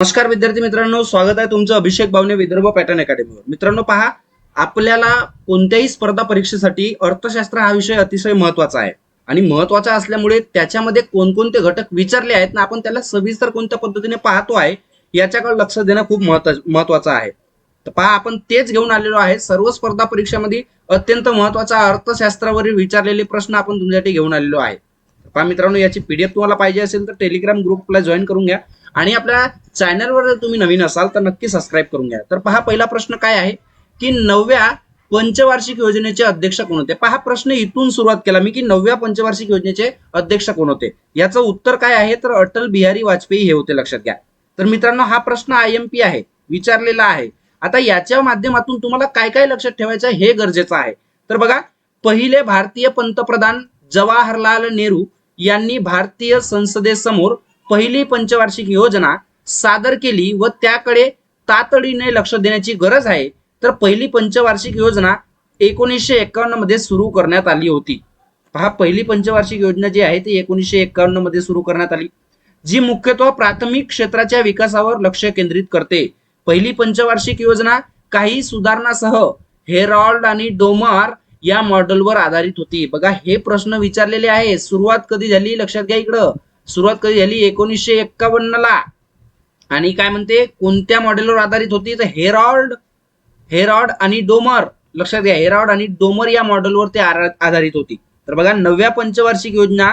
नमस्कार विद्यार्थी मित्रांनो स्वागत आहे तुमचं अभिषेक भावने विदर्भ पॅटर्न अकॅडमीवर मित्रांनो पहा आपल्याला कोणत्याही स्पर्धा परीक्षेसाठी अर्थशास्त्र हा विषय अतिशय महत्त्वाचा आहे. आणि महत्त्वाचा असल्यामुळे त्याच्यामध्ये कोणकोणते घटक विचारले आहेत ना आपण त्याला सविस्तर कोणत्या पद्धतीने पाहतो आहे याच्याकडे लक्ष देणं खूप महत्वाचं आहे. तर पहा आपण तेच घेऊन आलेलो आहे सर्व स्पर्धा परीक्षामध्ये अत्यंत महत्त्वाचा अर्थशास्त्रावरील विचारलेले प्रश्न आपण तुमच्यासाठी घेऊन आलेलो आहे. पहा मित्रांनो याची पीडीएफ तुम्हाला पाहिजे असेल तर टेलिग्राम ग्रुपला जॉईन करून घ्या. आणि आपल्या चॅनलवर जर तुम्ही नवीन असाल तर नक्की सबस्क्राईब करून घ्या. तर पहा पहिला प्रश्न काय आहे? की नवव्या पंचवार्षिक योजनेचे अध्यक्ष कोण होते? पहा प्रश्न इथून सुरुवात केला मी की नवव्या पंचवार्षिक योजनेचे अध्यक्ष कोण होते? याचं उत्तर काय आहे? तर अटल बिहारी वाजपेयी हे होते लक्षात घ्या. तर मित्रांनो हा प्रश्न आय एम पी आहे विचारलेला आहे. आता याच्या माध्यमातून तुम्हाला काय काय लक्षात ठेवायचं हे गरजेचं आहे. तर बघा पहिले भारतीय पंतप्रधान जवाहरलाल नेहरू यांनी भारतीय संसदेसमोर पहिली पंचवार्षिक योजना सादर केली व त्याकडे तातडीने लक्ष देण्याची गरज आहे. तर पहिली पंचवार्षिक योजना एकोणीसशे एक्कावन्नमध्ये सुरू करण्यात आली होती. पहा पहिली पंचवार्षिक योजना जी आहे ती एकोणीसशे एक्कावन्नमध्ये सुरू करण्यात आली. जी मुख्यत्वे प्राथमिक क्षेत्राच्या विकासावर लक्ष केंद्रित करते. पहिली पंचवार्षिक योजना काही सुधारणासह हेरॉल्ड आणि डोमार या मॉडेलवर आधारित होती. बघा हे प्रश्न विचारलेले आहे. सुरुवात कधी झाली? लक्षात घ्या इकडं. सुरुवात कधी झाली? एकोणीसशे एक्कावन्न ला आणि काय म्हणते? कोणत्या मॉडेलवर आधारित होती? तर हेरॉल्ड हेरॉड आणि डोमर. लक्षात घ्या हेरॉड आणि डोमर या मॉडेलवर ते आधारित होती. तर बघा नवव्या पंचवार्षिक योजना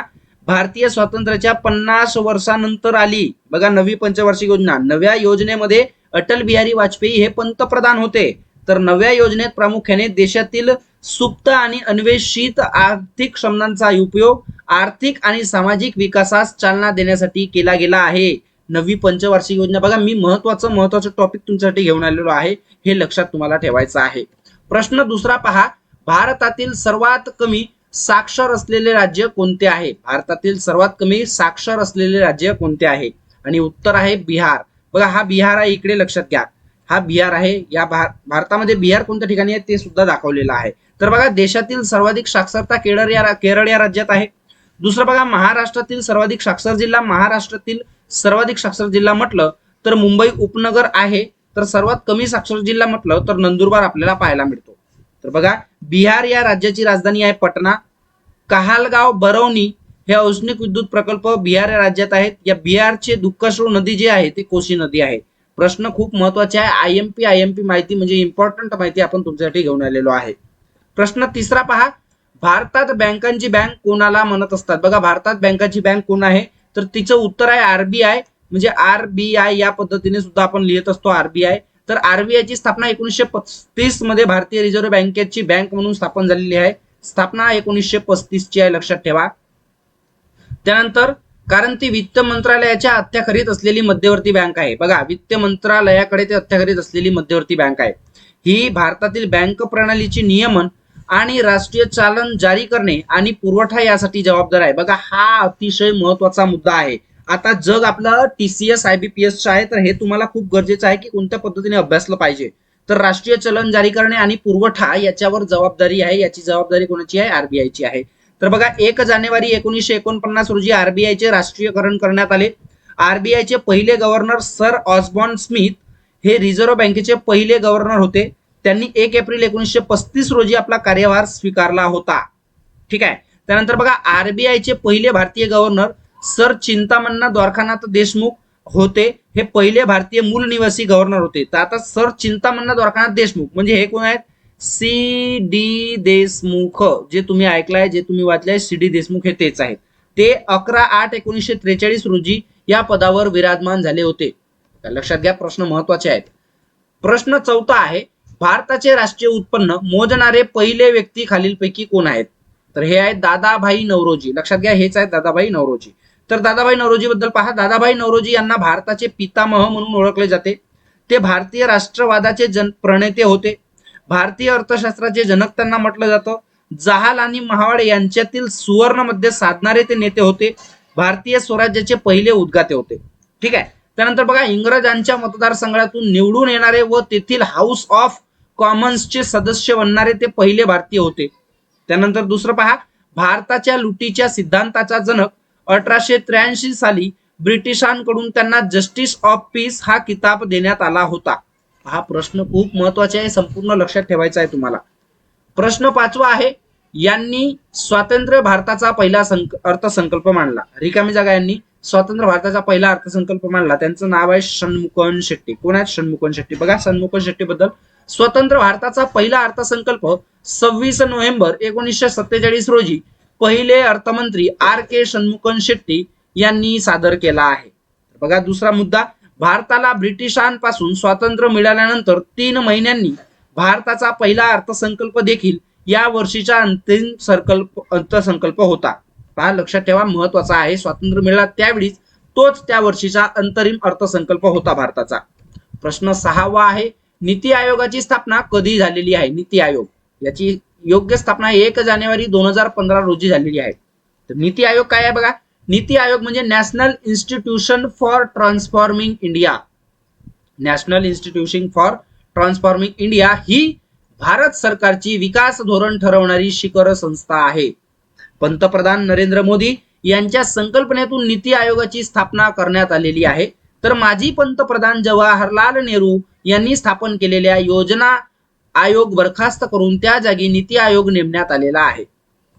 भारतीय स्वातंत्र्याच्या पन्नास वर्षानंतर आली. बघा नवी पंचवार्षिक योजना. नव्या योजनेमध्ये अटल बिहारी वाजपेयी हे पंतप्रधान होते. तर नव्या योजनेत प्रामुख्याने देशातील सुप्त आणि अन्वेषित आर्थिक क्षमतांचा उपयोग आर्थिक आणि सामाजिक विकासास चालना देण्यासाठी केला गेला आहे. नवी पंचवार्षिक योजना. बघा मी महत्वाचं महत्वाचं टॉपिक तुमच्यासाठी घेऊन आलेलो आहे. हे लक्षात तुम्हाला ठेवायचं आहे. प्रश्न दुसरा पहा. भारतातील सर्वात कमी साक्षर असलेले राज्य कोणते आहे? भारतातील सर्वात कमी साक्षर असलेले राज्य कोणते आहे? आणि उत्तर आहे बिहार. बघा हा बिहार आहे इकडे लक्षात घ्या. हा बिहार आहे. या भार भारतामध्ये बिहार कोणत्या ठिकाणी आहे ते सुद्धा दाखवलेलं आहे. तर बघा देशातील सर्वाधिक साक्षरता केरळ या केरळ या राज्यात आहे. दुसरं बघा महाराष्ट्रातील सर्वाधिक साक्षर जिल्हा महाराष्ट्रातील सर्वाधिक साक्षर जिल्हा म्हटलं तर मुंबई उपनगर आहे. तर सर्वात कमी साक्षर जिल्हा म्हटलं तर नंदुरबार आपल्याला पाहायला मिळतो. तर बघा बिहार या राज्याची राजधानी आहे पटना. कहालगाव बरौनी हे औष्णिक विद्युत प्रकल्प बिहार या राज्यात आहेत. या बिहारचे दुःखश्रू नदी जी आहे ती कोशी नदी आहे. प्रश्न खूप महत्त्वाचे आहे. I M P I M P माहिती म्हणजे इम्पॉर्टंट माहिती आपण तुमच्यासाठी घेऊन आलेलो आहे. प्रश्न तिसरा पहा. भारतात बँकांची बँक कोणाला म्हणत असतात? बघा भारतात बँकांची बँक कोण आहे? तर तिचं उत्तर आहे आरबीआय म्हणजे आरबीआय या पद्धतीने सुद्धा आपण लिहित असतो आरबीआय तर आरबीआय ची स्थापना एकोणीसशे पस्तीसमध्ये भारतीय रिझर्व्ह बँकेची बँक म्हणून स्थापन झालेली आहे. स्थापना एकोणीसशे पस्तीस ची आहे लक्षात ठेवा. त्यानंतर कारण ती वित्त मंत्रालयाच्या अत्याखरीत असलेली मध्यवर्ती बँक आहे. बघा वित्त मंत्रालयाकडे ते अत्याखरीत असलेली मध्यवर्ती बँक आहे. ही भारतातील बँक प्रणालीची नियमन आणि राष्ट्रीय चालन जारी करणे आणि पुरवठा यासाठी जबाबदार आहे. बघा हा अतिशय महत्त्वाचा मुद्दा आहे. आता जग आपलं टीसीएस आयबीपीएस आहे तर हे तुम्हाला खूप गरजेचं आहे की कोणत्या पद्धतीने अभ्यासलं पाहिजे. तर राष्ट्रीय चलन जारी करणे आणि पुरवठा याच्यावर जबाबदारी आहे याची जबाबदारी कोणाची आहे? आरबीआयची आहे. तर बघा एक जानेवारी एकोणीसशे एकोणपन्नास रोजी आरबीआयचे राष्ट्रीयकरण करण्यात आले. आरबीआयचे पहिले गव्हर्नर सर ऑसबॉर्न स्मिथ हे रिझर्व्ह बँकेचे पहिले गव्हर्नर होते. त्यांनी एक एप्रिल एकोणीसशे पस्तीस रोजी आपला कार्यभार स्वीकारला होता. ठीक आहे? त्यानंतर बघा आरबीआयचे पहिले भारतीय गव्हर्नर सर चिंतामन्ना द्वारकानाथ देशमुख होते. हे पहिले भारतीय मूल निवासी गव्हर्नर होते. तर आता सर चिंतामन्ना द्वारकानाथ देशमुख म्हणजे हे कोण आहेत? सी डी देशमुख जे तुम्ही ऐकलाय जे तुम्ही वाचलंय सी डी देशमुख हे तेच आहेत. ते अकरा आठ एकोणीसशे त्रेचाळीस रोजी या पदावर विराजमान झाले होते. लक्षात घ्या प्रश्न महत्त्वाचे आहेत. प्रश्न चौथा आहे भारताचे राष्ट्रीय उत्पन्न मोजणारे पहिले व्यक्ती खालीलपैकी कोण आहेत? तर हे आहेत दादाभाई नवरोजी. लक्षात घ्या हेच आहेत दादाभाई नवरोजी. तर दादाभाई नवरोजी बद्दल पहा. दादाभाई नवरोजी यांना भारताचे पितामह म्हणून ओळखले जाते. ते भारतीय राष्ट्रवादाचे जन प्रणेते होते. भारतीय अर्थशास्त्राचे जनक त्यांना म्हटलं जातं. जहाल आणि महावाड यांच्यातील सुवर्णमध्ये साधणारे ते नेते होते. भारतीय स्वराज्याचे पहिले उद्गाते होते. ठीक आहे? त्यानंतर बघा इंग्रजांच्या मतदारसंघातून निवडून येणारे व तेथील हाऊस ऑफ कॉमन्सचे सदस्य बनणारे ते पहिले भारतीय होते. त्यानंतर दुसरं पहा भारताच्या लुटीच्या सिद्धांताचा जनक अठराशे त्र्याऐंशी साली ब्रिटिशांकडून त्यांना जस्टिस ऑफ पीस हा किताब देण्यात आला होता. हा प्रश्न खूप महत्त्वाचा आहे संपूर्ण लक्षात ठेवायचा आहे तुम्हाला. प्रश्न पाचवा आहे यांनी स्वातंत्र्य भारताचा पहिला संक अर्थसंकल्प मांडला. रिकामी जागा यांनी स्वातंत्र्य भारताचा पहिला अर्थसंकल्प मांडला. त्यांचं नाव आहे षण्मुखन शेट्टी. कोण आहेत षण्मुखन शेट्टी? बघा षण्मुखन शेट्टी बद्दल स्वतंत्र भारताचा पहिला अर्थसंकल्प सव्वीस नोव्हेंबर एकोणीसशे सत्तेचाळीस रोजी पहिले अर्थमंत्री आर के षण्मुखन शेट्टी यांनी सादर केला आहे. बघा दुसरा मुद्दा भारताला ब्रिटिशांपासून स्वातंत्र्य मिळाल्यानंतर तीन महिन्यांनी भारताचा पहिला अर्थसंकल्प देखील या वर्षीचा अंतिम संकल्प अर्थसंकल्प होता. पहा लक्षात ठेवा महत्त्वाचा आहे स्वातंत्र्य मिळाला त्यावेळीच तोच त्या वर्षीचा अंतरिम अर्थसंकल्प होता भारताचा. प्रश्न सहावा आहे नीती आयोगाची स्थापना कधी झालेली आहे? नीती आयोग. याची योग्य स्थापना एक जानेवारी दोन हजार पंधरा रोजी झालेली आहे. तर नीती आयोग काय आहे बघा? नीती आयोग म्हणजे national institution for transforming India. National institution for transforming India ही भारत सरकारची विकास धोरण ठरवणारी शिखर संस्था आहे. पंतप्रधान नरेंद्र मोदी यांच्या संकल्पनेतून नीती आयोगाची स्थापना करण्यात आलेली आहे. तर माजी पंतप्रधान जवाहरलाल नेहरू यांनी स्थापन केलेल्या योजना आयोग बरखास्त करून त्या जागी नीती आयोग नेमण्यात आलेला आहे.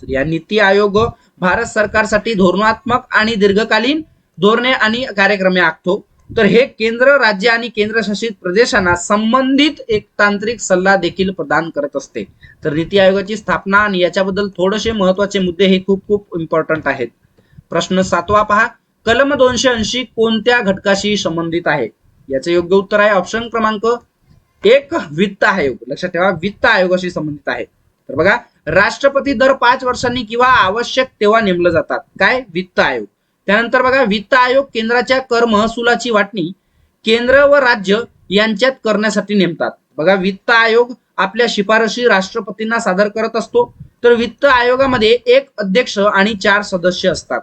तर या नीती आयोग भारत सरकारसाठी धोरणात्मक आणि दीर्घकालीन धोरणे आणि कार्यक्रमे आखतो. तर हे केंद्र राज्य आणि केंद्रशासित प्रदेशांना संबंधित एक तांत्रिक सल्ला देखील प्रदान करत असते. तर नीती आयोगाची स्थापना आणि याच्याबद्दल थोडेसे महत्त्वाचे मुद्दे हे खूप खूप इम्पॉर्टंट आहेत. प्रश्न सातवा पहा. कलम दोनशे ऐंशी कोणत्या घटकाशी संबंधित आहे? याचे योग्य उत्तर आहे. ऑप्शन क्रमांक एक वित्त आयोग. लक्षात ठेवा वित्त आयोगाशी संबंधित आहे. तर बघा राष्ट्रपती दर पाच वर्षांनी किंवा आवश्यक तेव्हा नेमलं जातात. काय? वित्त आयोग. त्यानंतर बघा वित्त आयोग केंद्राच्या कर महसुलाची वाटणी केंद्र व राज्य यांच्यात करण्यासाठी नेमतात. बघा वित्त आयोग आपल्या शिफारशी राष्ट्रपतींना सादर करत असतो. तर वित्त आयोगामध्ये एक अध्यक्ष आणि चार सदस्य असतात.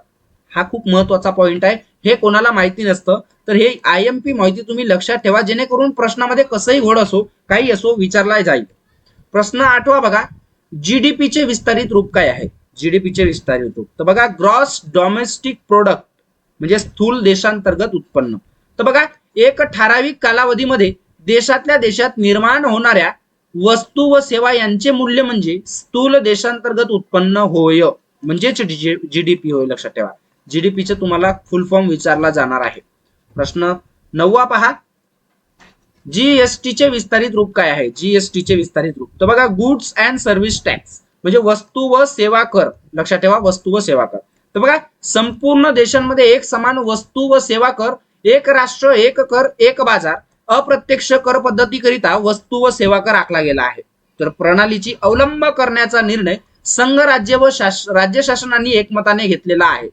हा खूप महत्त्वाचा पॉइंट आहे. हे कोणाला माहिती नसतं तर हे आय एम पी माहिती तुम्ही लक्षात ठेवा जेणेकरून प्रश्नामध्ये कसंही घोड असो काही असो विचारला जाईल. प्रश्न आठवा बघा जीडीपीचे विस्तारित रूप काय आहे? जीडीपीचे विस्तारित रूप. तर बघा ग्रॉस डॉमेस्टिक प्रोडक्ट म्हणजे स्थूल देशांतर्गत उत्पन्न. तर बघा एक ठराविक कालावधीमध्ये देशातल्या देशात निर्माण होणाऱ्या वस्तू व सेवा यांचे मूल्य म्हणजे स्थूल देशांतर्गत उत्पन्न होय म्हणजेच जीडीपी होय लक्षात ठेवा. जीडीपीचे तुम्हाला फुल फॉर्म विचारला जाणार आहे. प्रश्न नववा पहा. जीएसटीचे विस्तारित रूप काय आहे? जीएसटीचे विस्तारित रूप. तर बघा गुड्स अँड सर्व्हिस टॅक्स म्हणजे वस्तू व सेवा कर. लक्षात ठेवा वस्तू व सेवा कर. तर बघा संपूर्ण देशांमध्ये एक समान वस्तू व सेवा कर एक राष्ट्र एक कर एक बाजार अप्रत्यक्ष कर पद्धतीकरिता वस्तू व सेवा कर आखला गेला आहे. तर प्रणालीची अवलंब करण्याचा निर्णय संघ राज्य व शास राज्य शासनांनी एकमताने घेतलेला आहे.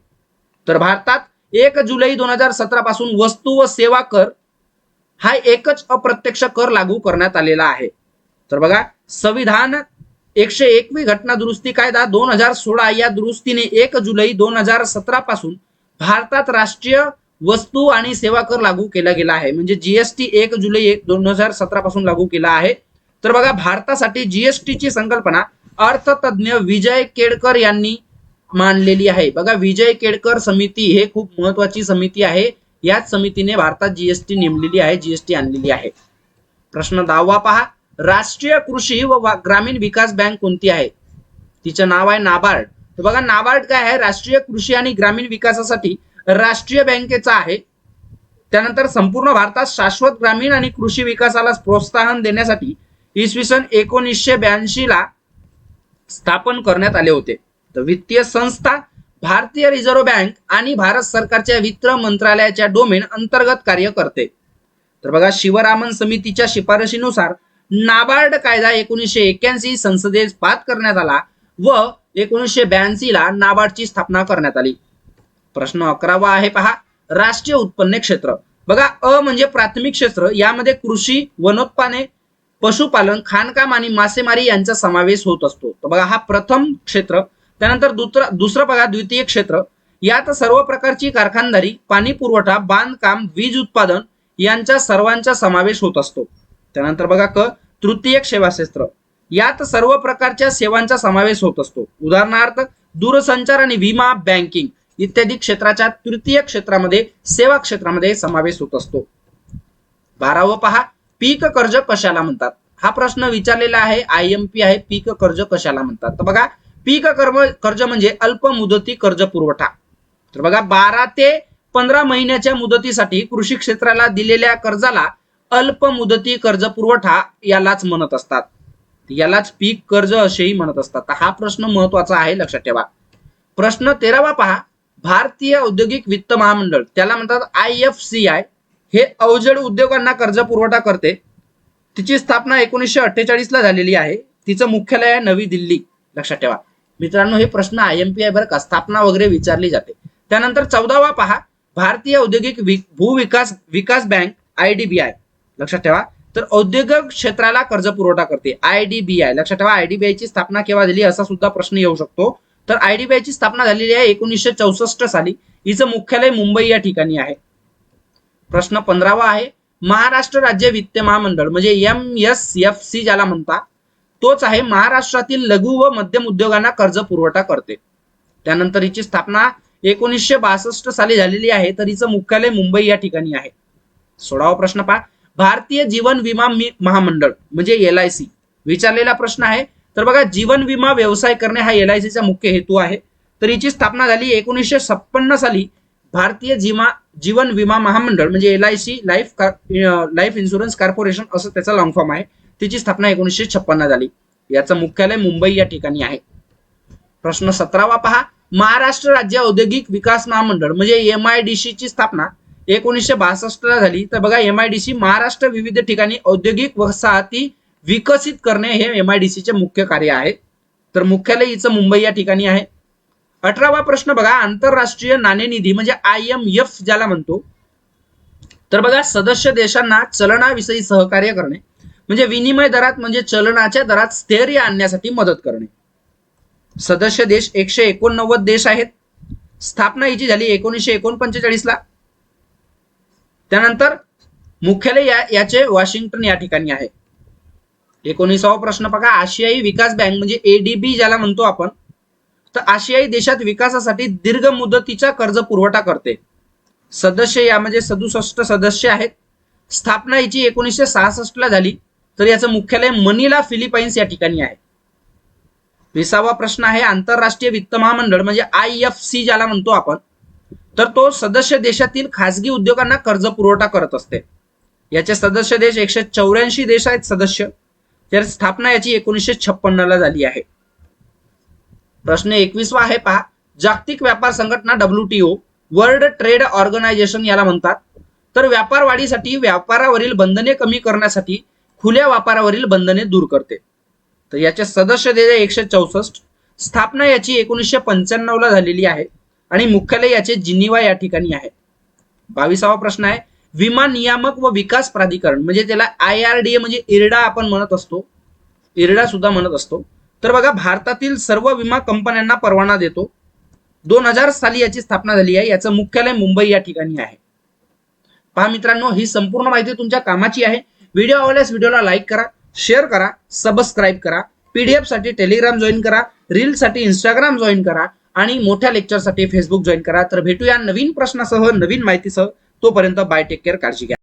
तर भारतात एक जुलै दोन हजार सतरा पासून वस्तू व सेवा कर हा एकच अप्रत्यक्ष कर लागू करण्यात आलेला आहे. तर बघा संविधान एकशे एकवी घटना दुरुस्ती कायदा दोन हजार सोळा या दुरुस्तीने एक जुलै दोन हजार सतरा पासून भारतात राष्ट्रीय वस्तू आणि सेवा कर लागू केला गेला आहे. म्हणजे जीएसटी एक जुलै दोन हजार सतरा पासून लागू केला आहे. तर बघा भारतासाठी जीएसटीची संकल्पना अर्थतज्ञ विजय केडकर यांनी मानलेली आहे. बघा विजय केडकर समिती हे खूप महत्वाची समिती आहे. याच समितीने भारतात जीएसटी नेमलेली आहे जीएसटी आणलेली आहे. प्रश्न दहावा पहा. राष्ट्रीय कृषी व ग्रामीण विकास बँक कोणती आहे? तिचं नाव आहे नाबार्ड. तर बघा नाबार्ड काय आहे? राष्ट्रीय कृषी आणि ग्रामीण विकासासाठी राष्ट्रीय बँकेचा आहे. त्यानंतर संपूर्ण भारतात शाश्वत ग्रामीण आणि कृषी विकासाला प्रोत्साहन देण्यासाठी इसवी सन एकोणीसशे ब्याऐंशी ला स्थापन करण्यात आले होते. वित्तीय संस्था भारतीय रिझर्व्ह बँक आणि भारत सरकारच्या वित्त मंत्रालयाच्या डोमेन अंतर्गत कार्य करते. तर बघा शिवरामन समितीच्या शिफारशीनुसार नाबार्ड कायदा एकोणीसशे एक्क्याऐंशी संसदेत पात करण्यात आला व एकोणीसशे ब्याऐंशी ला नाबार्डची स्थापना करण्यात आली. प्रश्न अकरावा आहे पहा राष्ट्रीय उत्पन्न क्षेत्र. बघा अ म्हणजे प्राथमिक क्षेत्र यामध्ये कृषी वनोत्पादने पशुपालन खाणकाम आणि मासेमारी यांचा समावेश होत असतो. तर बघा हा प्रथम क्षेत्र त्यानंतर दुसरा दुसरं बघा द्वितीय क्षेत्र. यात सर्व प्रकारची कारखानदारी पाणी पुरवठा बांधकाम वीज उत्पादन यांचा सर्वांचा समावेश होत असतो. त्यानंतर बघा क तृतीय सेवा क्षेत्र यात सर्व प्रकारच्या सेवांचा समावेश होत असतो. उदाहरणार्थ दूरसंचार आणि विमा बँकिंग इत्यादी क्षेत्राच्या तृतीय क्षेत्रामध्ये सेवा क्षेत्रामध्ये समावेश होत असतो. बारावं पहा पीक कर्ज कशाला म्हणतात? हा प्रश्न विचारलेला आहे आय एम पी आहे पीक कर्ज कशाला म्हणतात? तर बघा पीक कर्म कर्ज म्हणजे अल्प मुदती कर्ज पुरवठा. तर बघा बारा ते पंधरा महिन्याच्या मुदतीसाठी कृषी क्षेत्राला दिलेल्या कर्जाला अल्प मुदती कर्ज पुरवठा यालाच म्हणत असतात. यालाच पीक कर्ज असेही म्हणत असतात. हा प्रश्न महत्त्वाचा आहे लक्षात ठेवा. प्रश्न तेरावा पहा. भारतीय औद्योगिक वित्त महामंडळ त्याला म्हणतात आय एफ सी आय हे अवजड उद्योगांना कर्ज पुरवठा करते. तिची स्थापना एकोणीसशे अठ्ठेचाळीसला झालेली आहे. तिचं मुख्यालय आहे नवी दिल्ली. लक्षात ठेवा. मित्रांनो हे प्रश्न आय एम पी आय बरं का स्थापना वगैरे विचारली जाते. त्यानंतर चौदावा पहा भारतीय औद्योगिक भूविकास विकास bank I D B I लक्षात ठेवा. तर औद्योगिक क्षेत्राला कर्ज पुरवठा करते आय डी बी आय लक्षात ठेवा आय डी बी आय ची स्थापना केव्हा झाली असा सुद्धा प्रश्न येऊ शकतो. तर आय डी बी आय ची स्थापना झालेली आहे एकोणीसशे चौसष्ट साली. हिचं मुख्यालय मुंबई या ठिकाणी आहे. प्रश्न पंधरावा आहे महाराष्ट्र राज्य वित्त महामंडळ म्हणजे एम एस एफ सी ज्याला म्हणतात तोच आहे महाराष्ट्रातील लघु व मध्यम उद्योगांना कर्ज पुरवठा करते. त्यानंतर हिची स्थापना एकोणीसशे बासष्ट साली झालेली आहे तर हिचं मुख्यालय मुंबई या ठिकाणी आहे. सोळावा प्रश्न पहा. भारतीय जीवन विमा महामंडळ म्हणजे एल आय सी विचारलेला प्रश्न आहे. तर बघा जीवन विमा व्यवसाय करणे हा एल आय सीचा मुख्य हेतू आहे. तर हिची स्थापना झाली एकोणीसशे छप्पन्न साली भारतीय जीमा जीवन विमा महामंडळ म्हणजे L I C life life insurance corporation असं त्याचा लॉंग फॉर्म आहे. तिची स्थापना एकोणीसशे छप्पन्न झाली. याचं मुख्यालय मुंबई या ठिकाणी आहे. प्रश्न सतरावा पहा. महाराष्ट्र राज्य औद्योगिक विकास महामंडळ म्हणजे एम आय डी ची स्थापना एकोणीसशे बासष्ट ला झाली. तर बघा M I D C Maharashtra विविध ठिकाणी औद्योगिक वसाहती विकसित करणे हे एम आय डी चे मुख्य कार्य आहे. तर मुख्यालय हिचं मुंबई या ठिकाणी आहे. अठरावा प्रश्न बघा आंतरराष्ट्रीय नाणेनिधी म्हणजे आय एम एफ ज्याला म्हणतो. तर बघा सदस्य देशांना चलनाविषयी सहकार्य करणे. म्हणजे विनिमय दरात म्हणजे चलनाच्या दरात स्थैर्य आणण्यासाठी मदत करणे. सदस्य देश एकशे एकोणनव्वद देश आहेत. स्थापना हिची झाली एकोणीसशे एकोणपंचेचाळीस ला त्यानंतर मुख्यालय या याचे वॉशिंग्टन या ठिकाणी आहे. एकोणीसावा प्रश्न बघा आशियाई विकास बँक म्हणजे एडीबी ज्याला म्हणतो आपण तर आशियाई देशात विकासासाठी दीर्घ मुदतीचा कर्ज पुरवठा करते. सदस्य यामध्ये म्हणजे सदुसष्ट सदस्य आहेत. स्थापना हिची एकोणीसशे सहासष्ट ला झाली. तर याचं मुख्यालय मनीला फिलिपाईन्स या ठिकाणी आहे. विसावा प्रश्न आहे आंतरराष्ट्रीय वित्त महामंडळ म्हणजे आय एफ सी ज्याला म्हणतो आपण तर तो सदस्य देशातील खासगी उद्योगांना कर्ज पुरवठा करत असते. याचे सदस्य देश एकशे चौऱ्याऐंशी देश आहेत सदस्य. तर स्थापना याची एकोणीसशे छप्पन्न ला झाली आहे. प्रश्न एकवीसवा आहे पहा. जागतिक व्यापार संघटना डब्ल्यूटीओ वर्ल्ड ट्रेड ऑर्गनायझेशन याला म्हणतात. तर व्यापार वाढीसाठी व्यापारावरील बंधने कमी करण्यासाठी खुल्या व्यापारावरील बंधने दूर करते. तर याचे सदस्य देश एकशे चौसष्ट. स्थापना याची एकोणीसशे पंच्याण्णव ला झालेली आहे आणि मुख्यालय याचे जिनिवा या ठिकाणी आहे. बावीसावा प्रश्न आहे विमा नियामक व विकास प्राधिकरण म्हणजे त्याला आय आर डी ए म्हणजे इरडा आपण म्हणत असतो. इरडा सुद्धा म्हणत असतो. तर बघा भारतातील सर्व विमा कंपन्यांना परवाना देतो. दोन हजार साली याची स्थापना झाली आहे. याचं मुख्यालय मुंबई या ठिकाणी आहे. पहा मित्रांनो ही संपूर्ण माहिती तुमच्या कामाची आहे. व्हिडिओ आवडल्यास व्हिडिओला लाईक करा शेअर करा सबस्क्राईब करा पीडीएफसाठी टेलिग्राम जॉईन करा रील साठी इंस्टाग्राम जॉईन करा आणि मोठ्या लेक्चरसाठी फेसबुक जॉईन करा. तर भेटूया नवीन प्रश्नासह नवीन माहितीसह. तोपर्यंत बाय टेक केअर काळजी घ्या.